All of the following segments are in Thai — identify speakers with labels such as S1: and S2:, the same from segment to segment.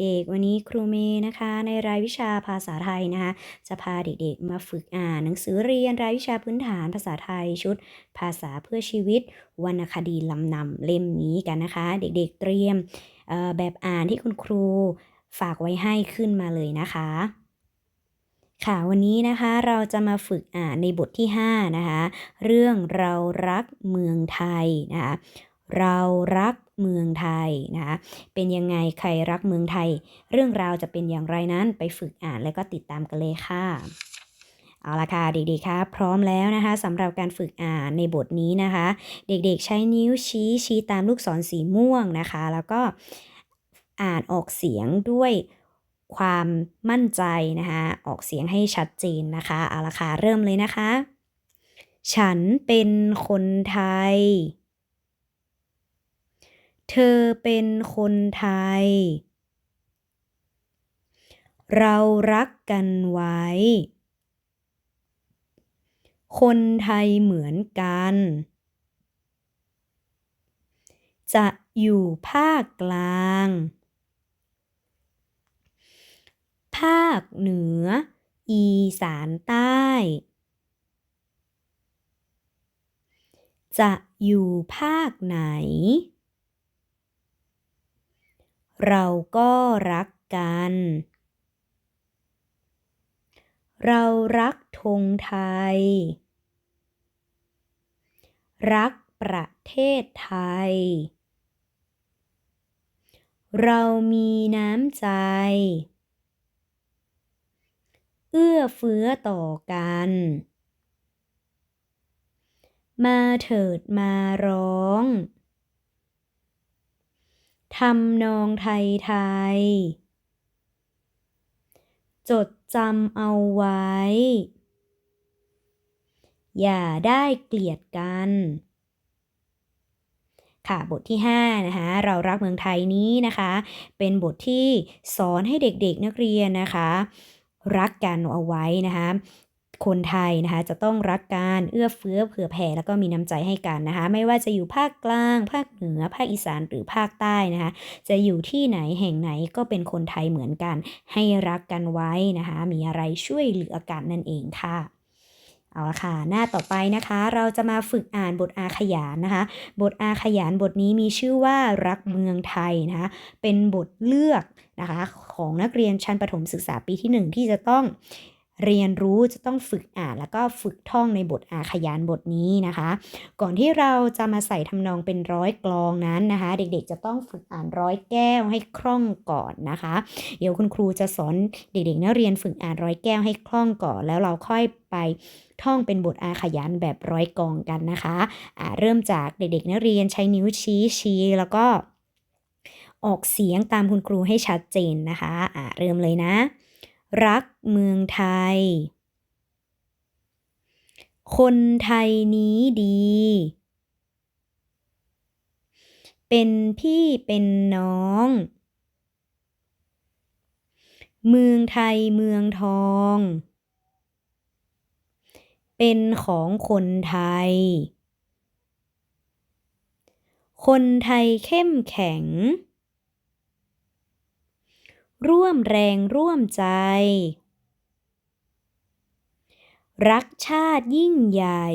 S1: เด็กๆ วันนี้ครูเมย์นะคะ ในรายวิชาภาษาไทยนะคะ จะพาเด็กๆ มาฝึกอ่านหนังสือเรียนรายวิชาพื้นฐานภาษาไทยชุด ภาษาเพื่อชีวิตวรรณคดีลำนำเล่มนี้กันนะคะ เด็กๆ เตรียมแบบอ่านที่คุณครูฝากไว้ให้ขึ้นมาเลยนะคะ ค่ะวันนี้นะคะเราจะมาฝึกอ่านในบทที่ 5 นะคะ เรื่องเรารักเมืองไทยนะคะเรารัก เมืองไทยนะคะเป็นยังไงใครรักเมืองไทย เรื่องราวจะเป็นอย่างไรนั้นไปฝึกอ่านแล้วก็ติดตามกันเลยค่ะเอาละค่ะเด็กๆคะพร้อมแล้วนะคะสำหรับการฝึกอ่านในบทนี้นะคะ เด็กๆใช้นิ้วชี้ชี้ตามลูกศรสีม่วงนะคะ แล้วก็อ่านออกเสียงด้วยความมั่นใจนะคะออกเสียงให้ชัดเจนนะคะเอาละค่ะเริ่มเลยนะคะ ฉันเป็นคนไทย เธอเป็นคนไทย เรารักกันไว้ คนไทยเหมือนกัน จะอยู่ภาคกลาง ภาคเหนือ อีสานใต้ จะอยู่ภาคไหน เราก็รักกัน เรารักธงไทย รักประเทศไทย เรามีน้ำใจ เอื้อเฟื้อต่อกัน มาเถิดมาร้อง ทำนองไทยไทยจดจำเอาไว้ อย่าได้เกลียดกันค่ะบทที่5นะคะเรารักเมืองไทยนี้นะคะ เป็นบทที่สอนให้เด็กๆนักเรียนนะคะ รักกันเอาไว้นะคะ คนไทยนะคะ จะต้องรักกันเอื้อเฟื้อเผื่อแผ่แล้วก็มีน้ำใจให้กันนะคะ ไม่ว่าจะอยู่ภาคกลาง ภาคเหนือ ภาคอีสานหรือภาคใต้นะคะ จะอยู่ที่ไหนแห่งไหนก็เป็นคนไทยเหมือนกัน ให้รักกันไว้นะคะ มีอะไรช่วยเหลือกันนั่นเองค่ะเอาละค่ะ หน้าต่อไปนะคะ เราจะมาฝึกอ่านบทอาขยานนะคะ บทอาขยานบทนี้มีชื่อว่ารักเมืองไทยนะคะ เป็นบทเลือกนะคะ ของนักเรียนชั้นประถมศึกษาปีที่ 1 ที่จะต้อง เรียนรู้จะต้องฝึกอ่านแล้วก็ฝึกท่องในบทอาขยานบทนี้นะคะ ก่อนที่เราจะมาใส่ทำนองเป็นร้อยกลองนั้นนะคะ เด็กๆจะต้องฝึกอ่านร้อยแก้วให้คล่องก่อนนะคะ เดี๋ยวคุณครูจะสอนเด็กๆนักเรียนฝึกอ่านร้อยแก้วให้คล่องก่อน แล้วเราค่อยไปท่องเป็นบทอาขยานแบบร้อยกองกันนะคะะเริ่มจากเด็กๆนักเรียนใช้นิ้วชี้ชี้แล้วก็ออกเสียงตามคุณครูให้ชัดเจนนะคะะเริ่มเลยนะ รักเมืองไทย คนไทยนี้ดี เป็นพี่เป็นน้อง เมืองไทยเมืองทอง เป็นของคนไทย คนไทยเข้มแข็ง ร่วมแรงร่วมใจ รักชาติยิ่งใหญ่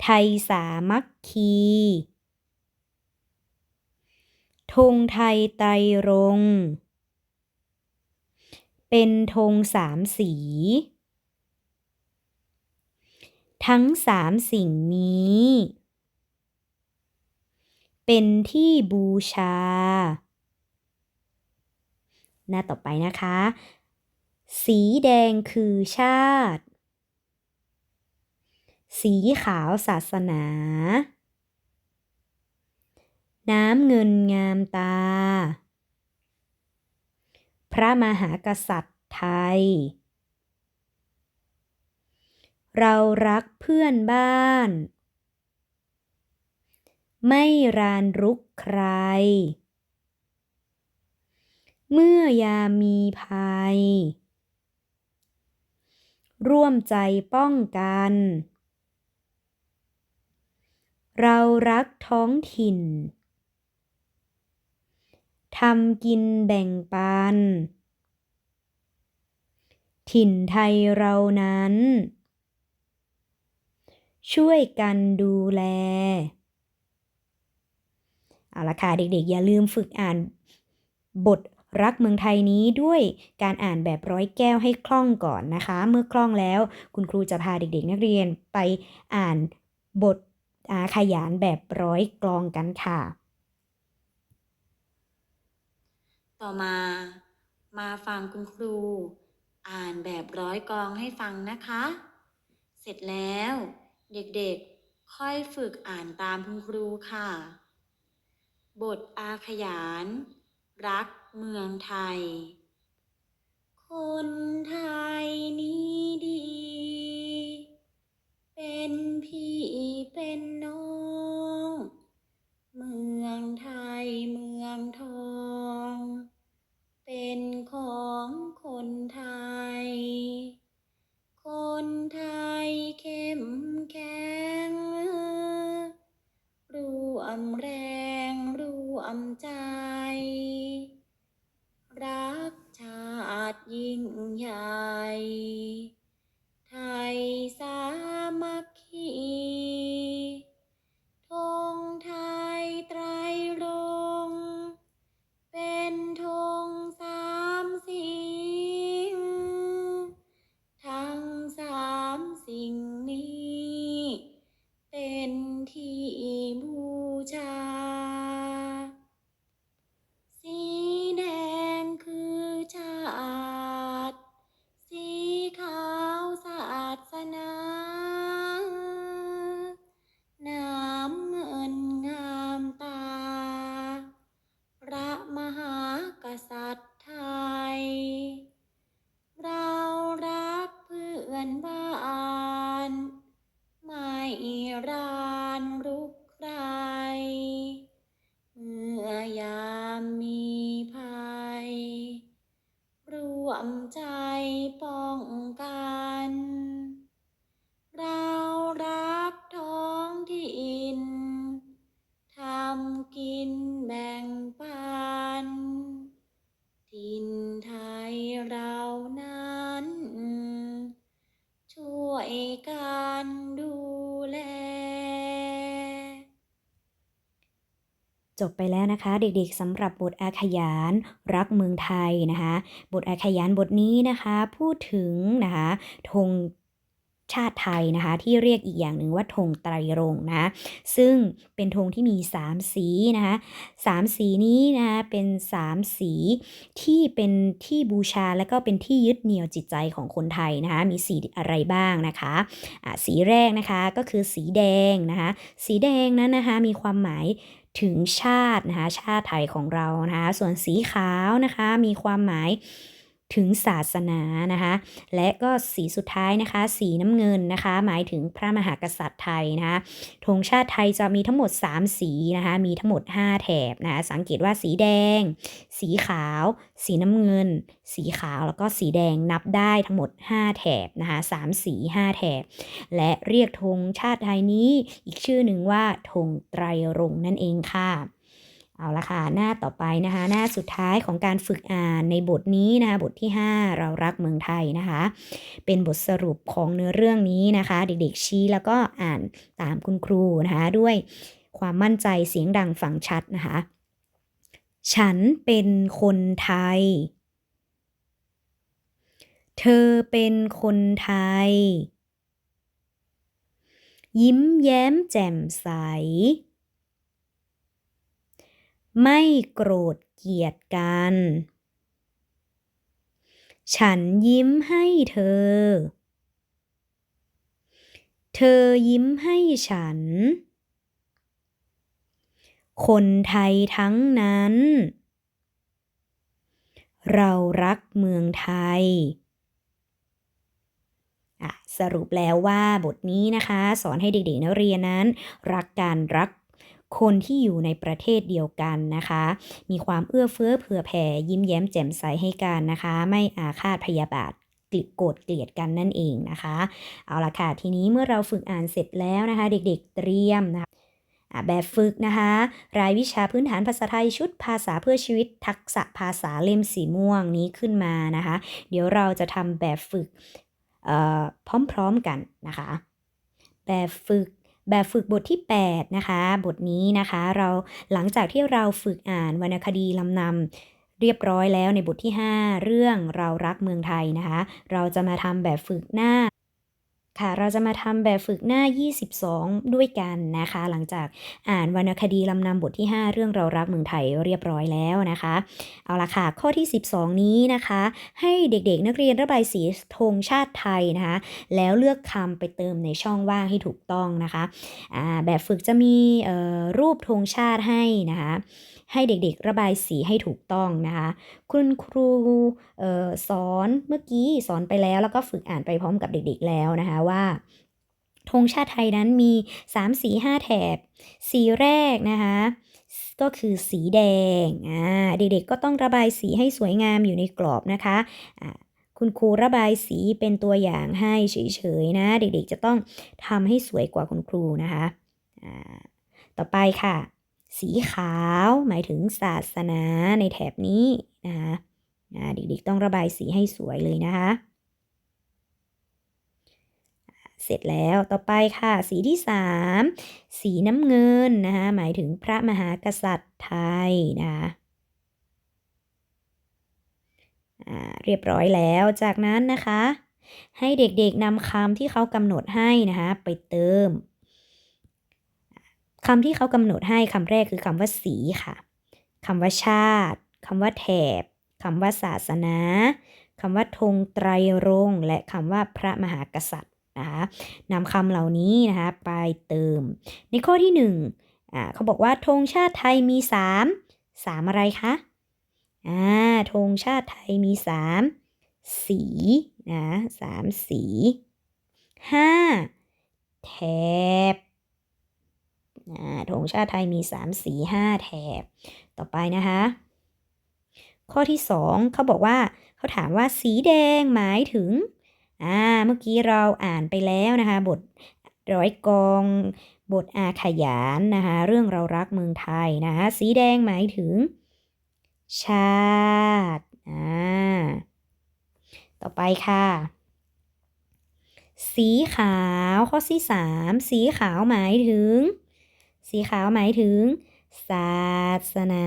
S1: ไทยสามัคคีธงไทยไตรรงเป็นธงสามสี ทั้งสามสิ่งนี้ เป็นที่บูชา หน้าต่อไปนะคะ สีแดงคือชาติ สีขาวศาสนา น้ำเงินงามตา พระมหากษัตริย์ไทย เรารักเพื่อนบ้าน ไม่รานรุกใคร เมื่อยามมีภัย ร่วมใจป้องกัน เรารักท้องถิ่น ทำกินแบ่งปัน ถิ่นไทยเรานั้น ช่วยกันดูแลเอาละค่ะเด็กๆ อย่าลืมฝึกอ่านบท รักเมืองไทยนี้ด้วยการอ่านแบบร้อยแก้วให้คล่องก่อนนะคะ เมื่อคล่องแล้วคุณครูจะพาเด็กๆ นักเรียนไปอ่านบทอาขยานแบบร้อยกลองกันค่ะ
S2: ต่อมา มาฟังคุณครู อ่านแบบร้อยกลองให้ฟังนะคะ เสร็จแล้ว เด็กๆ ค่อยฝึกอ่านตามคุณครูค่ะ บทอาขยาน รักเมืองไทย คนไทยนี้ดี เป็นพี่เป็นน้อง เมืองไทยเมืองทอง เป็นของคนไทย คนไทยเข้มแข็งรวมแรง มใจ รักชาติยิ่งใหญ่ ไทยสามัคคี จบไป
S1: แล้วนะคะ เด็กๆสำหรับบทอาขยานรักเมืองไทยนะคะบทอาขยานบทนี้นะคะพูดถึงนะคะธงชาติไทยนะคะที่เรียกอีกอย่างหนึ่งว่าธงไตรรงนะซึ่งเป็นธงที่มี 3 สีนะคะสามสีนี้นะคะเป็น 3 สีที่เป็นที่บูชาและก็เป็นที่ยึดเหนี่ยวจิตใจของคนไทยนะคะมีสีอะไรบ้างนะคะะสีแรกนะคะก็คือสีแดงนะคะสีแดงนั้นนะคะมีความหมาย ถึงชาตินะคะชาติไทยของเรานะคะส่วนสีขาวนะคะมีความหมาย ถึงศาสนานะคะ และก็สีสุดท้ายนะคะ สีน้ำเงินนะคะ หมายถึงพระมหากษัตริย์ไทยนะคะธงชาติไทยจะมีทั้งหมด 3 สีนะคะ มีทั้งหมด 5 แถบนะคะ สังเกตว่าสีแดง สีขาว สีน้ำเงิน สีขาวแล้วก็สีแดงนับได้ทั้งหมด 5 แถบนะคะ3สี 5 แถบ และเรียกธงชาติไทยนี้อีกชื่อหนึ่งว่าธงไตรรงค์นั่นเองค่ะ เอาละค่ะ หน้าต่อไปนะคะ หน้าสุดท้ายของการฝึกอ่านในบทนี้นะคะบทที่ 5 เรารักเมืองไทยนะคะ เป็นบทสรุปของเนื้อเรื่องนี้นะคะ เด็กๆชี้แล้วก็อ่านตามคุณครูนะคะ ด้วยความมั่นใจเสียงดังฟังชัดนะคะ ฉันเป็นคนไทย เธอเป็นคนไทย ยิ้มแย้มแจ่มใส ไม่โกรธเกลียดกัน ฉันยิ้มให้เธอ เธอยิ้มให้ฉัน คนไทยทั้งนั้น เรารักเมืองไทยอะสรุปแล้วว่าบทนี้นะคะ สอนให้เด็กๆนักเรียนนั้น รักการรัก คนที่อยู่ในประเทศเดียวกันนะคะ มีความเอื้อเฟื้อเผื่อแผ่ยิ้มแย้มแจ่มใสให้กันนะคะ ไม่อาฆาตพยาบาทกลิโกรธเกลียดกันนั่นเองนะคะ เอาละค่ะ ทีนี้เมื่อเราฝึกอ่านเสร็จแล้วนะคะ เด็กๆเตรียมนะคะแบบฝึกนะคะ รายวิชาพื้นฐานภาษาไทยชุดภาษาเพื่อชีวิตทักษะภาษาเล่มสีม่วงนี้ขึ้นมานะคะ เดี๋ยวเราจะทำแบบฝึกพร้อมๆกันนะคะ แบบฝึก แบบฝึกบทที่ 8 นะคะ บทนี้นะคะเราหลังจากที่เราฝึกอ่านวรรณคดีลำนำเรียบร้อยแล้วในบทที่ 5 เรื่องเรารักเมืองไทยนะคะ เราจะมาทำแบบฝึกหน้า ค่ะ เราจะมาทำแบบฝึกหน้า 22 ด้วยกันนะคะ หลังจากอ่านวรรณคดีลำนำบทที่ 5 เรื่องเรารักเมืองไทยเรียบร้อยแล้วนะคะ เอาละค่ะ ข้อที่ 12 นี้นะคะ ให้เด็กๆนักเรียนระบายสีธงชาติไทยนะคะ แล้วเลือกคำไปเติมในช่องว่างให้ถูกต้องนะคะ แบบฝึกจะมีรูปธงชาติให้นะคะ ให้เด็กๆ ระบายสีให้ถูกต้องนะคะ คุณครูออสอนเมื่อกี้สอนไปแล้วแล้วก็ฝึกอ่านไปพร้อมกับเด็กๆแล้วนะคะว่าธงชาติไทยนั้นมี 3 สี5แถบ สีแรกนะคะก็คือสีแดงอ่าเด็กๆก็ต้องระบายสีให้สวยงามอยู่ในกรอบนะคะอ่าคุณครูระบายสีเป็นตัวอย่างให้เฉยๆนะ เด็กๆจะต้องทำให้สวยกว่าคุณครูนะคะอ่าต่อไปค่ะ สีขาวหมายถึงศาสนาในแถบนี้นะคะเด็กๆต้องระบายสีให้สวยเลยนะคะ เสร็จแล้วต่อไปค่ะ สีที่ 3 สีน้ำเงินนะคะหมายถึงพระมหากษัตริย์ไทยนะคะเรียบร้อยแล้วจากนั้นนะคะ ให้เด็กๆนำคำที่เขากำหนดให้นะคะ ไปเติม คำที่เขากำหนดให้คำแรกคือคำว่าสีค่ะคำว่าชาติคำว่าแถบคำว่าศาสนาคำว่าธงไตรรงและคำว่าพระมหากษัตริย์นะคะนำคำเหล่านี้นะคะไปเติม ในข้อที่หนึ่งอ่าเขาบอกว่าธงชาติไทยมีสามสามอะไรคะอ่าธงชาติไทยมีสามสีนะสามสีห้าแถบ ธงชาติไทยมี 3 สี5แถบ ต่อไปนะคะ ข้อที่ 2เขาบอกว่าเขาถามว่าสีแดงหมายถึง อ่า เมื่อกี้เราอ่านไปแล้วนะคะ บทร้อยกอง บทอาขยานนะคะ เรื่องเรารักเมืองไทยนะคะ สีแดงหมายถึง ชาติ อ่า ต่อไปค่ะ สีขาวข้อที่3สีขาวหมายถึง สีขาวหมายถึง ศาสนา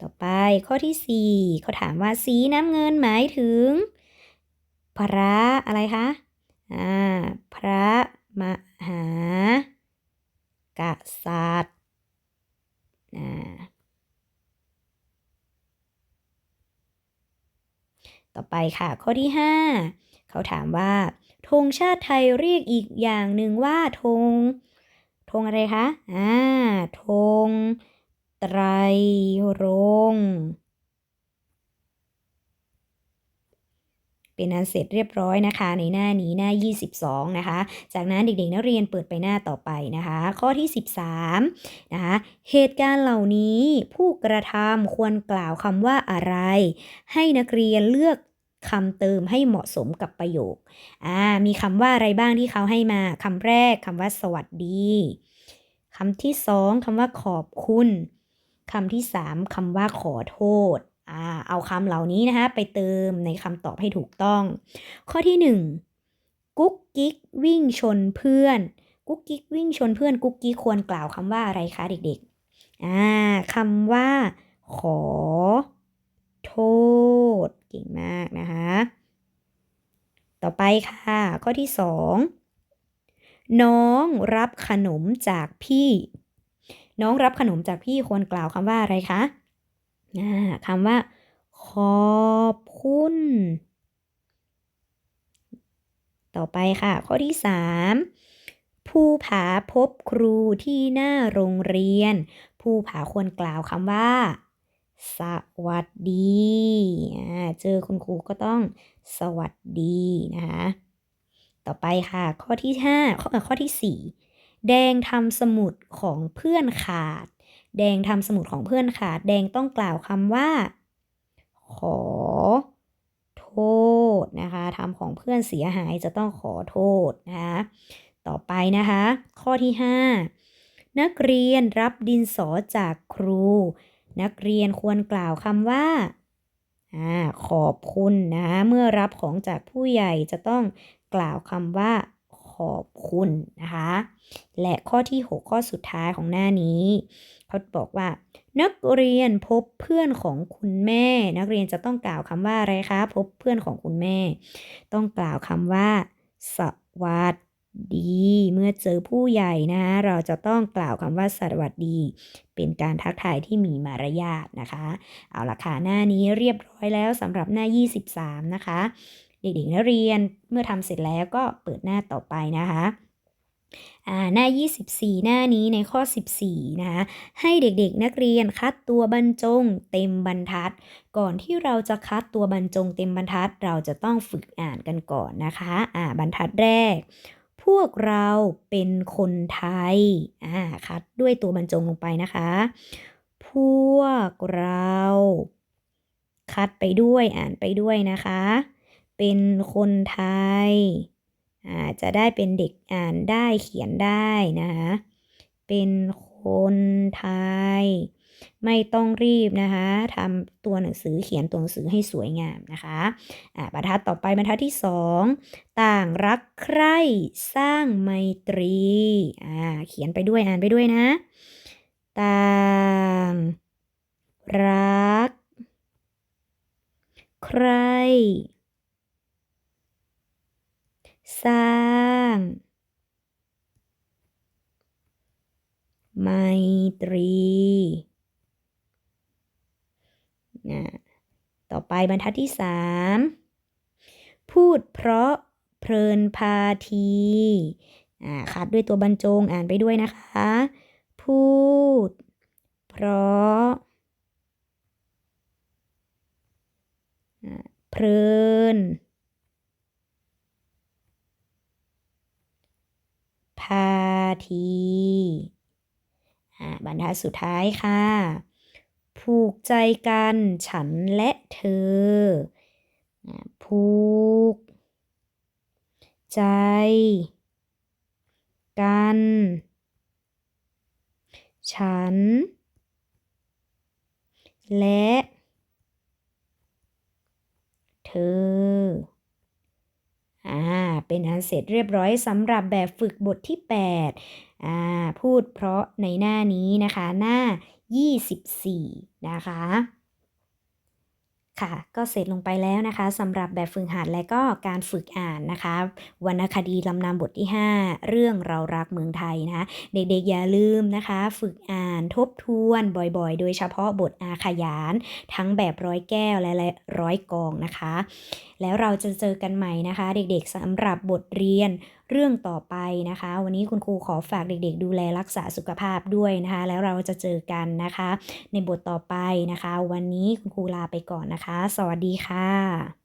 S1: ต่อไปข้อที่ 4 เขาถามว่าสีน้ำเงินหมายถึง พระอะไรคะ อ่า พระมหากษัตริย์อ่าต่อไปค่ะ ข้อที่ 5 เขาถามว่า ธงชาติไทยเรียกอีกอย่างหนึ่งว่าธงธงอะไรคะอ่าธงไตรรงเป็นอันเสร็จเรียบร้อยนะคะ ในหน้านี้หน้า 22 นะคะ จากนั้นเด็กๆนักเรียนเปิดไปหน้าต่อไปนะคะ ข้อที่ 13 นะคะ เหตุการณ์เหล่านี้ผู้กระทำควรกล่าวคำว่าอะไร ให้นักเรียนเลือก คำเติมให้เหมาะสมกับประโยค อ่า มีคำว่าอะไรบ้างที่เขาให้มา คำแรกคำว่าสวัสดีคำที่สองคำว่าขอบคุณคำที่สามคำว่าขอโทษ อ่า เอาคำเหล่านี้นะคะไปเติมในคำตอบให้ถูกต้อง ข้อที่หนึ่งกุ๊กกิ๊กวิ่งชนเพื่อน กุ๊กกิ๊กวิ่งชนเพื่อน กุ๊กกิ๊กควรกล่าวคำว่าอะไรคะเด็กๆ อ่าคำว่าขอ ษ เก่งมากนะคะ ต่อไปค่ะ ข้อที่สองน้องรับขนมจากพี่ น้องรับขนมจากพี่ควรกล่าวคำว่าอะไรคะอ่าคำว่า ขอบคุณ ต่อไปค่ะ ข้อที่สามภูผาพบครูที่หน้าโรงเรียน ภูผาควรกล่าวคำว่า สวัสดีเจอคุณครูก็ต้องสวัสดีนะคะ ต่อไปค่ะ ข้อที่5ข้อข้อที่ 4 แดงทำสมุดของเพื่อนขาด แดงทำสมุดของเพื่อนขาด แดงต้องกล่าวคำว่า ขอ โทโทษนะคะทำของเพื่อนเสียหายจะต้องขอโทษนะคะ ต่อไปนะคะ ข้อที่ 5 นักเรียนรับดินสอจากครู นักเรียนควรกล่าวคำว่าอขอบคุณนะคะเมื่อรับของจากผู้ใหญ่จะต้องกล่าวคำว่า ขอบคุณนะคะ และข้อที่ 6 ข้อสุดท้ายของหน้านี้เขาบอกว่า นักเรียนพบเพื่อนของคุณแม่ นักเรียนจะต้องกล่าวคำว่าอะไรคะ พบเพื่อนของคุณแม่ ต้องกล่าวคำว่า สวัส ดีเมื่อเจอผู้ใหญ่นะคะเราจะต้องกล่าวคำว่าสวัสดี เป็นการทักทายที่มีมารยาทนะคะ เอาละค่ะหน้านี้เรียบร้อยแล้วสำหรับหน้า 23 นะคะ เด็กๆนักเรียนเมื่อทำเสร็จแล้วก็เปิดหน้าต่อไปนะคะอ่าหน้า 24 หน้านี้ในข้อ 14 นะคะ ให้เด็กๆ นักเรียนคัดตัวบรรจงเต็มบรรทัด ก่อนที่เราจะคัดตัวบรรจงเต็มบรรทัด เราจะต้องฝึกอ่านกันก่อนนะคะ อ่า บรรทัดแรก วกเราเป็นคนไทย อ่าคัดด้วยตัวบรรจงลงไปนะคะ พวกเรา คัดไปด้วยอ่านไปด้วยนะคะ เป็นคนไทย อ่า จะได้เป็นเด็กอ่านได้เขียนได้นะคะ เป็นคนไทย ไม่ต้องรีบนะคะทำตัวหนังสือเขียนตัวหนังสือให้สวยงามนะคะอ่าบรรทัดต่อไปบรรทัดที่สองต่างรักใคร่สร้างไมตรีอ่าเขียนไปด้วยอ่านไปด้วยนะ ต่างรัก ใคร่สร้างไมตรีนะต่อ ไปบรรทัดที่สามพูดเพราะเพลินพาทีอ่าคัดด้วยตัวบรรจงอ่านไปด้วยนะคะ พูด เพราะเพลิน พาที บรรทัดสุดท้ายค่ะ ผูกใจกัน ฉันและเธอ ผูก ใจ กัน ฉัน และ เธอ อ่า เป็นอันเสร็จเรียบร้อยสำหรับแบบฝึกบทที่ 8 อ่า พูดเพราะในหน้านี้นะคะ หน้า 24 นะคะ ค่ะ ก็เสร็จลงไปแล้วนะคะสำหรับแบบฝึกหัดและก็การฝึกอ่านนะคะวรรณคดีลำนำบทที่ 5 เรื่องเรารักเมืองไทยนะคะ เด็กๆอย่าลืมนะคะ ฝึกอ่านทบทวนบ่อยๆ โดยเฉพาะบทอาขยาน ทั้งแบบร้อยแก้วและร้อยกองนะคะ แล้วเราจะเจอกันใหม่นะคะ เด็กๆสำหรับบทเรียนเรื่องต่อไปนะคะ วันนี้คุณครูขอฝากเด็ก ๆ ดูแลรักษาสุขภาพด้วยนะคะ แล้วเราจะเจอกันนะคะ ในบทต่อไปนะคะ วันนี้คุณครูลาไปก่อนนะคะ สวัสดีค่ะ